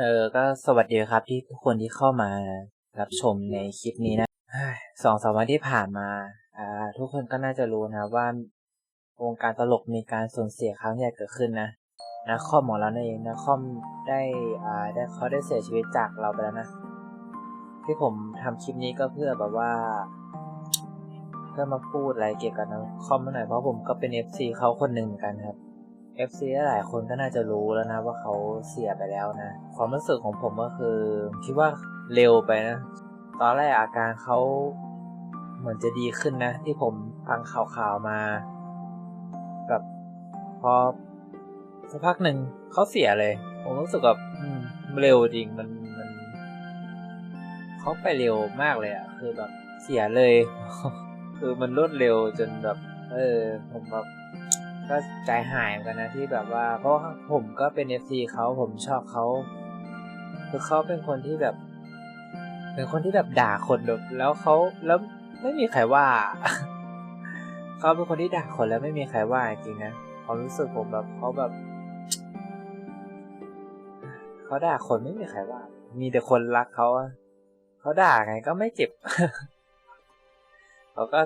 เออก็สวัสดีครับที่ทุกคนที่เข้ามารับชมในคลิปนี้นะสองสามวันที่ผ่านมา อ่า ทุกคนก็น่าจะรู้นะว่าวงการตลกมีการสูญเสียครั้งใหญ่เกิดขึ้นนะนะคอมของเรานั่นเองนะคอมได้อ่าได้เขาได้เสียชีวิตจากเราไปแล้วนะ ที่ผมทำคลิปนี้ก็เพื่อแบบว่าเพื่อมาพูดอะไรเกี่ยวกับนะคอมหน่อยเพราะผมก็เป็น FC เขาคนหนึ่งเหมือนกันครับ FC หลายคนก็น่าจะรู้แล้วนะว่าเขาเสียไปแล้วนะ ความรู้สึกของผมก็คือ คิดว่าเร็วไปนะ ตอนแรกอาการเขาเหมือนจะดีขึ้นนะ ที่ผมฟังข่าวๆมาแบบพอสักพักหนึ่งเขาเสียเลย ผมรู้สึกแบบเร็วจริงมันมันเขาไปเร็วมากเลยอะคือแบบเสียเลย คือมันรวดเร็วจนแบบ เออ ผมแบบ ก็ใจหายเหมือนกันนะที่แบบว่า เพราะว่าผมก็เป็น FC เขาผมชอบเขาคือเขาเป็นคนที่แบบเป็นคนที่แบบด่าคนแบบแล้วเขาแล้วไม่มีใครว่าเขาเป็นคนที่ด่าคนแล้วไม่มีใครว่าจริงนะความรู้สึกผมแบบเขาแบบเขาด่าคนไม่มีใครว่า มีแต่คนรักเขาเขาด่าไงก็ไม่เจ็บเขาก็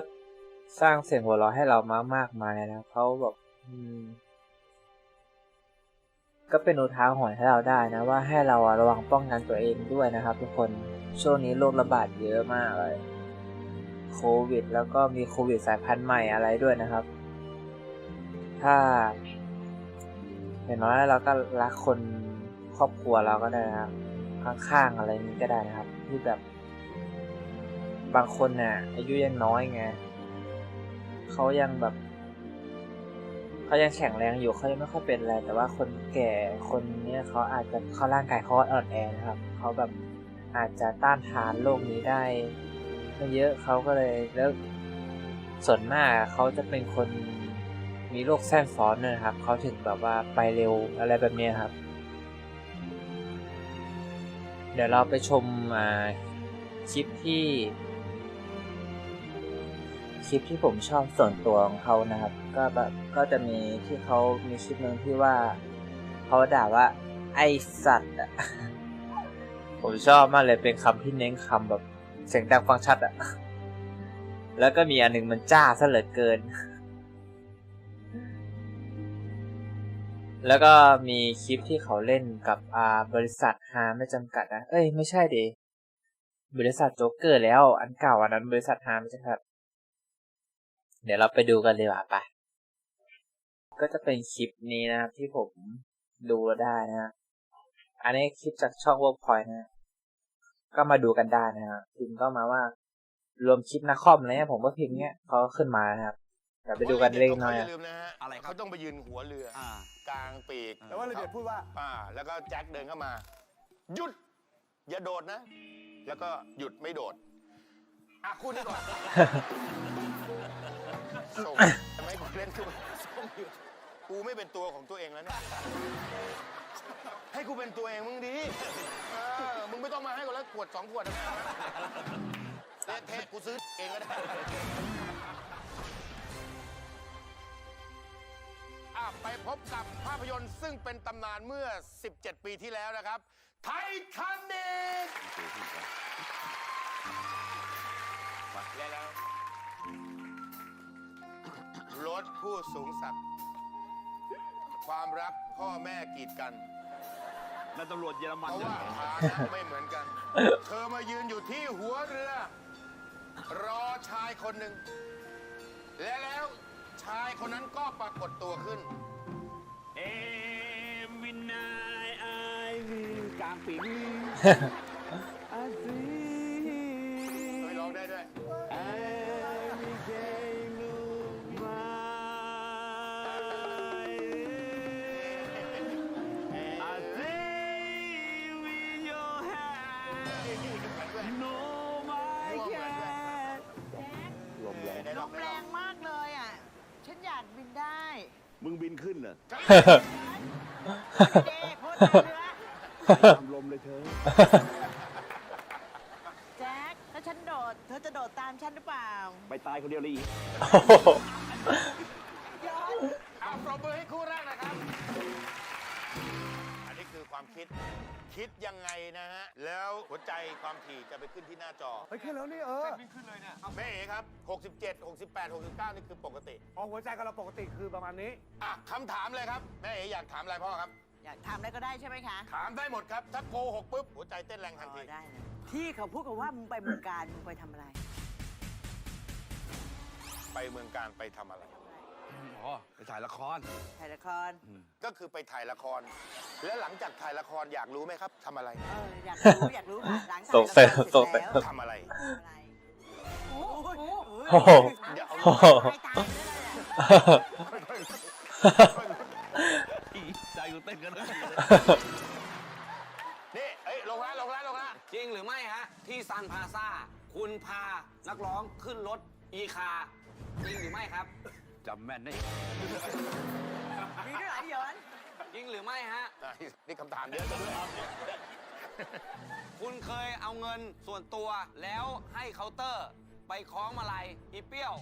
สร้างเสียงหัวเราะให้เรามากมากมายนะเขาแบบอืม ก็เป็นอุทาหรณ์ให้เราได้นะว่าให้เราระวังป้องกันตัวเองด้วยนะครับ ทุกคนช่วงนี้โรคระบาดเยอะมากเลยโควิด แล้วก็มีโควิดสายพันธุ์ใหม่อะไรด้วยนะครับ ถ้าอย่างน้อยเราก็รักคนครอบครัวเราก็ได้นะครับข้างๆอะไรนี้ก็ได้นะครับ ที่แบบ บางคนน่ะอายุยังน้อยไงเขายังแบบ เขายังแข็งแรงอยู่เขายังไม่ค่อยเป็นอะไรแต่ว่าคนแก่คนเนี้ยเขาอาจจะเขาร่างกายเขาอ่อนแอนะครับเขาแบบอาจจะต้านทานโรคนี้ได้ไม่เยอะเขาก็เลยแล้วส่วนมากเขาจะเป็นคนมีโรคแทรกซ้อนนะครับเขาถึงแบบว่าไปเร็วอะไรแบบนี้ครับ เดี๋ยวเราไปชมคลิปที่ คลิปที่ผมชอบส่วนตัวของเขานะครับ ก็แบบก็จะมีที่เขามีคลิปหนึ่งที่ว่าเขาด่าว่า ไอสัตว์อะผมชอบมากเลยเป็นคำที่เน้นคำแบบเสียงดังฟังชัดอะแล้วก็มีอันหนึ่งมันจ้าซะเหลือเกิน แล้วก็มีคลิปที่เขาเล่นกับอ่าบริษัทฮาไม่จำกัดนะ เอ้ยไม่ใช่ดิบริษัทโจ๊กเกอร์แล้ว อันเก่าอันนั้นบริษัทฮาไม่ใช่ครับ เดี๋ยวเราไปดูกันเลยว่าไปก็จะเป็นคลิปนี้นะครับที่ผมดูแล้วได้นะฮะอันนี้คลิปจากช่อง Workpoint นะฮะก็มาดูกันได้นะฮะพิมพ์ก็มาว่ารวมคลิปนักคอมอะไรเงี้ยผมก็พิมพ์เงี้ยเขาก็ขึ้นมานะครับเดี๋ยวไปดูกันเล็กน้อยอย่าอะลืมนะฮะอะไรครับเขาต้องไปยืนหัวเรืออ่ากลางปีกอ่าแต่ว่าระเบียบพูดว่าอ่า แล้วก็แจ็คเดินเข้ามา หยุด อย่าโดดนะ แล้วก็หยุดไม่โดดอะคู่นี้ก่อน ส่งทำไมกูเล่นกูกูไม่เป็นตัวของตัวเองแล้วเนี่ยให้กูเป็นตัวเองมึงดีเออมึงไม่ต้องมาให้กูแล้วขวดสองขวดนะเละเทะกูซื้อเองก็ได้อะไปพบกับภาพยนตร์ซึ่งเป็นตำนานเมื่อ 17 ปีที่แล้วนะครับ ไททานิกและแล้ว รถผู้สูงศักดิ์ความรักพ่อแม่กีดกันนั่นตำรวจเยอรเพมันราะเนี่ยว่าฐานะไม่เหมือนกัน เธอมายืนอยู่ที่หัวเรือ รอชายคนหนึ่ง และแล้วชายคนนั้นก็ปรากฏตัวขึ้น เอมินายไอวิวกลางปี ฉันอยากบินได้มึงบินขึ้นเหรอเด็กโคตรเรือทำลมเลยเธอแจ็คถ้าฉันโดด เธอจะโดดตามฉันหรือเปล่า ไปตายคนเดียวเลยอีกย้อนเอาป คู่แรกนะครับอันนี้คือความคิด คิดยังไงนะฮะ แล้วหัวใจความถี่จะไปขึ้นที่หน้าจอเฮ้ยขึ้นแล้วนี่เออแม่เอ๋ครับ 67 68 69 นี่คือปกติ อ๋อหัวใจกับเราปกติคือประมาณนี้ อะคำถามเลยครับ แม่เอ๋อยากถามอะไรพ่อครับ อยากทำอะไรก็ได้ใช่ไหมคะถามได้หมดครับ ถ้าโกหกปุ๊บหัวใจเต้นแรงทันอ๋ทีอได้เลยที่เขาพูดกันว่ามึงไปเมืองการมึงไปทำอะไรไปเมืองการไปทำอะไร อ๋อ ไปถ่ายละครถ่ายละครก็คือไปถ่ายละคร แล้วหลังจากถ่ายละครอยากรู้ไหมครับทำอะไรเอออยากรู้อยากรู้ค่ะหลังส่ถ่ายงละครเสริมเสร็จแล้วส่งเสริมทำอะไรทำอะไร โอ้โหโอ้โห เดี๋ยวเอา โอ้โหตายตายเลยอะใจกูเต้นกันเลยนี่เอ้ยลงแล้วลงแล้วลงแล้วจริงหรือไม่ฮะ ที่ซันพาซาคุณพานักร้องขึ้นรถอีคา จริงหรือไม่ครับ จำแม่นได้มีด้วยเหรอพี่หยอน จริงหรือไม่ฮะ อะนี่คำถามเยอะจังเลยคุณเคยเอาเงินส่วนตัวแล้วให้เคาน์เตอร์ ไปคล้องมาลัยอีเปรี้ยว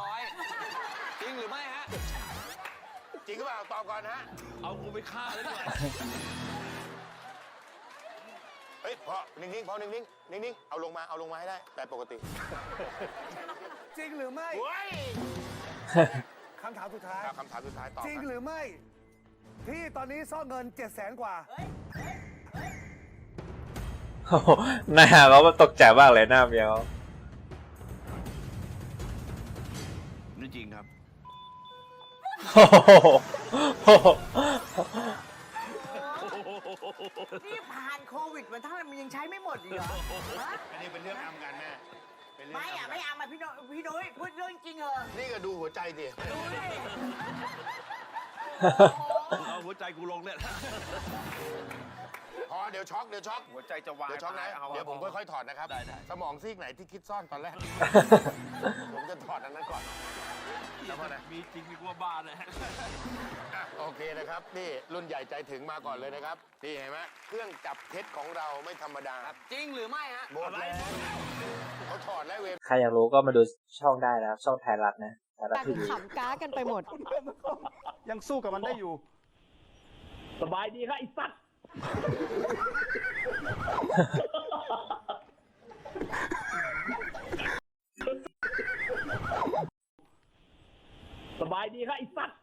500 จริงหรือไม่ฮะ จริงหรือเปล่าตอบก่อนนะฮะ เอากูไปฆ่าเลยดีกว่าเฮ้ยพอนิ่งๆพอนิ่งๆนิ่งๆเอาลงมาเอาลงมาให้ได้ แต่ปกติจริงหรือไม่เฮ้ยคำถามสุดท้ายเอาคำถามสุดท้ายตอบจริงครับหรือไม่ ที่ตอนนี้ซ่อนเงิน7 0 0 0 0 0กว่า โอ้โหหน้าเขามันตกใจมากเลยหน้าเมียเขานี่จริงครับโอ้โหโอ้โหนี่ผ่านโควิดมาทั้งนั้นมันยังใช้ไม่หมดอีกเหรอฮะอันนี้เป็นเรื่องอำกันแม่เป็นเรื่องไม่อะำกันไม่เอามาพี่น้อยพี่นุ้ยพูดเรื่องจริงเหรอนี่ก็ดูหัวใจสิดูดิ เอาหัวใจกูลงเนี่ย พอเดี๋ยวช็อกเดี๋ยวช็อกหัวใจจะวายเดี๋ยวช็อกนะตายเอาเดี๋ยวผมค่อยๆถอดนะครับ ได้ได้ สมองซีกไหนที่คิดซ่อนตอนแรก ผมจะถอดอันนั้นก่อน แล้วพอไหนมีจริงมีกว่าบ้านเลยอะโอเคนะครับนี่รุ่นใหญ่ใจถึงมาก่อนเลยนะครับนี่เห็นไหมเครื่องจับเท็จของเราไม่ธรรมดาจริงหรือไม่ฮะ หมดแล้วเขาถอดแล้วเวฟใครอยากรู้ก็มาดูช่องได้นะครับ ช่องไทยรัฐนะไทยรัฐทีวีขำก้ากันไปหมด ยังสู้กับมันได้อยู่ สบายดีครับไอ้สัตว์ สบายดีครับไอ้สัตว์